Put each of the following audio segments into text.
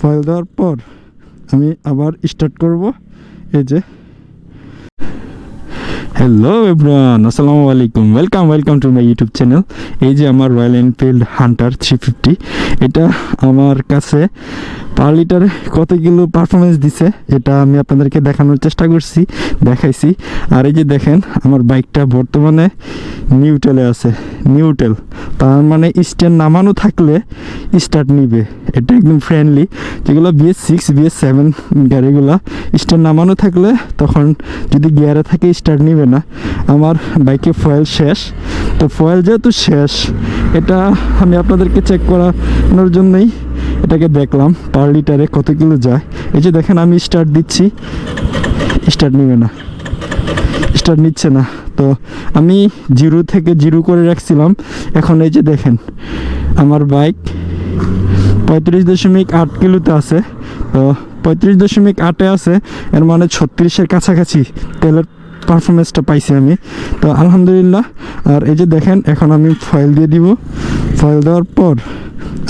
Foil দেওয়ার পর আমি আবার স্টার্ট করব। এই যে। হ্যালো এভরান আসসালামু আলাইকুম। Welcome welcome to my YouTube channel এই যে আমার Royal Enfield Hunter three fifty এটা আমার কাছে পার লিটারে কত কিলো পারফরমেন্স দিছে এটা আমি আপনাদেরকে দেখানোর চেষ্টা করছি, দেখাইছি। আর এই যে দেখেন, আমার বাইকটা বর্তমানে নিউটেলে আছে নিউটেল তার মানে স্ট্যান্ড নামানো থাকলে স্টার্ট নিবে। এটা একদম ফ্রেন্ডলি যেগুলো B S six B S seven গাড়িগুলো, স্ট্যান্ড নামানো থাকলে তখন যদি গিয়ারে থাকে স্টার্ট নিবে না। আমার বাইকে ফয়েল শেষ। তো ফয়েল যেহেতু শেষ, এটা আমি আপনাদেরকে চেক করানোর জন্যই এটাকে দেখলাম পার লিটারে কত কিলো যায়? এই যে দেখেন, আমি স্টার্ট দিচ্ছি। স্টার্ট নিবে না। স্টার্ট নিচ্ছে না। তো আমি জিরো থেকে জিরো করে রাখছিলাম। এখন এই যে দেখেন, আমার বাইক পঁয়ত্রিশ দশমিক আট কিলোতে আছে। তো পঁয়ত্রিশ দশমিক আটে আছে, এর মানে ছত্রিশের কাছাকাছি তেলের পারফরমেন্সটা পাইছি আমি। তো আলহামদুলিল্লাহ। আর এই যে দেখেন, এখন আমি ফয়েল দিয়ে দিব। ফয়েল দেওয়ার পর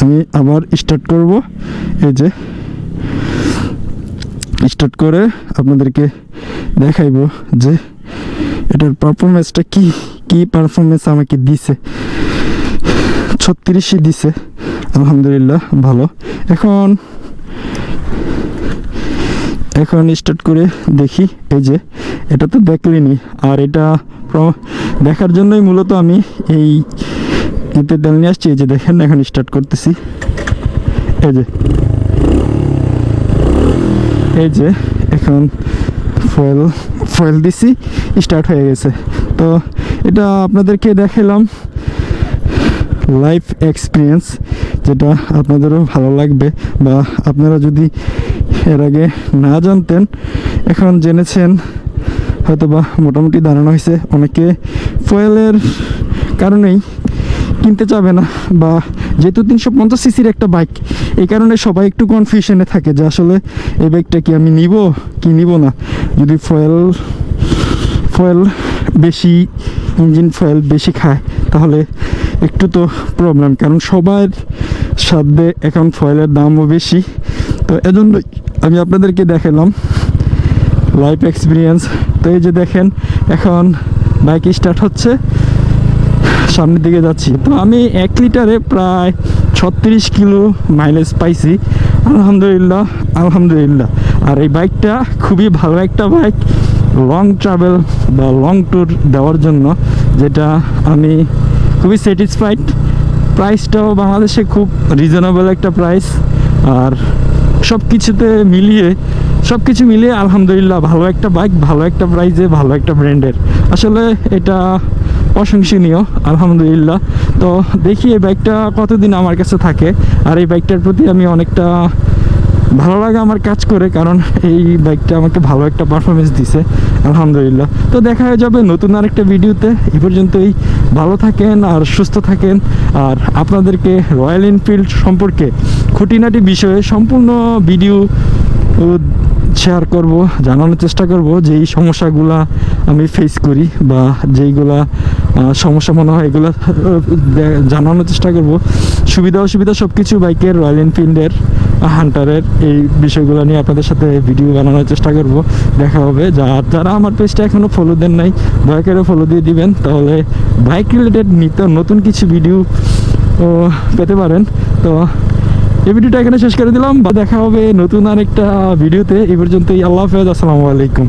আমি আবার স্টার্ট করব। এই যে স্টার্ট করে আপনাদেরকে দেখাইবো যে এটার পারফরমেন্সটা কি কি পারফরমেন্স আমাকে দিছে। ছত্রিশই দিছে। আলহামদুলিল্লাহ, ভালো। এখন এখন স্টার্ট করে দেখি। এই যে, এটা তো দেখলেনি আর এটা দেখার জন্যই মূলত আমি এই এতে তেল নিয়ে আসছি, এই যে দেখেন, এখন স্টার্ট করতেছি। এই যে। এই যে, এখন ফয়েল ফয়েল দিছি স্টার্ট হয়ে গেছে। তো এটা আপনাদেরকে দেখালাম লাইফ এক্সপিরিয়েন্স যেটা আপনাদেরও ভালো লাগবে বা আপনারা যদি এর আগে না জানতেন, এখন জেনেছেন হয়তো বা মোটামুটি ধারণা হয়েছে, অনেকে ফয়েলের কারণেই কিনতে চাবে না, বা যেহেতু তিনশো পঞ্চাশ সিসির একটা বাইক এই কারণে সবাই একটু কনফিউশনে থাকে যে আসলে এই বাইকটা কি আমি নিব, কি নিব না? যদি ফয়েল ফয়েল বেশি ইঞ্জিন ফয়েল বেশি খায়, তাহলে একটু তো প্রবলেম কারণ সবার সাধ্যে এখন ফয়েলের দামও বেশি। তো এজন্যই আমি আপনাদেরকে দেখালাম লাইফ এক্সপিরিয়েন্স তো এই যে দেখেন, এখন বাইক স্টার্ট হচ্ছে। সামনের দিকে যাচ্ছি। তো আমি এক লিটারে প্রায় ছত্রিশ কিলো মাইলেজ পাইছি। আলহামদুলিল্লাহ আলহামদুলিল্লাহ। আর এই বাইকটা খুবই ভালো একটা বাইক লং ট্রাভেল বা লং ট্যুর দেওয়ার জন্য, যেটা আমি খুবই স্যাটিসফাইড প্রাইসটাও বাংলাদেশে খুব রিজনেবল একটা প্রাইস আর সব কিছুতে মিলিয়ে সব কিছু মিলিয়ে আলহামদুলিল্লাহ, ভালো একটা বাইক ভালো একটা প্রাইজে ভালো একটা ব্র্যান্ডের আসলে এটা প্রশংসনীয় আলহামদুলিল্লাহ। তো দেখি এই বাইকটা কতদিন আমার কাছে থাকে, আর এই বাইকটার প্রতি আমি অনেকটা ভালো লাগা আমার কাজ করে, কারণ এই বাইকটা আমাকে ভালো একটা পারফরমেন্স দিছে, আলহামদুলিল্লাহ। তো দেখা হয়ে যাবে নতুন আরেকটা ভিডিওতে। এই পর্যন্তই ভালো থাকেন আর সুস্থ থাকেন, আর আপনাদেরকে রয়্যাল এনফিল্ড সম্পর্কে খুঁটিনাটি বিষয়ে সম্পূর্ণ ভিডিও শেয়ার করব, জানানোর চেষ্টা করব যে এই সমস্যাগুলা আমি ফেস করি বা যেইগুলা সমস্যা মনে হয়, এগুলো জানানোর চেষ্টা করব। সুবিধা, অসুবিধা সব কিছু বাইকের রয়্যাল এনফিল্ডের হান্টারের এই বিষয়গুলো নিয়ে আপনাদের সাথে ভিডিও বানানোর চেষ্টা করব। দেখা হবে। যা যারা আমার পেজটা এখনও ফলো দেন নাই, দয়া করে ফলো দিয়ে দিবেন, তাহলে বাইক রিলেটেড নিত্য নতুন কিছু ভিডিও পেতে পারেন। তো, এই ভিডিওটা এখানে শেষ করে দিলাম। দেখা হবে নতুন আরেকটা ভিডিওতে এই পর্যন্তই। আল্লাহ হাফেজ। আসসালামু আলাইকুম।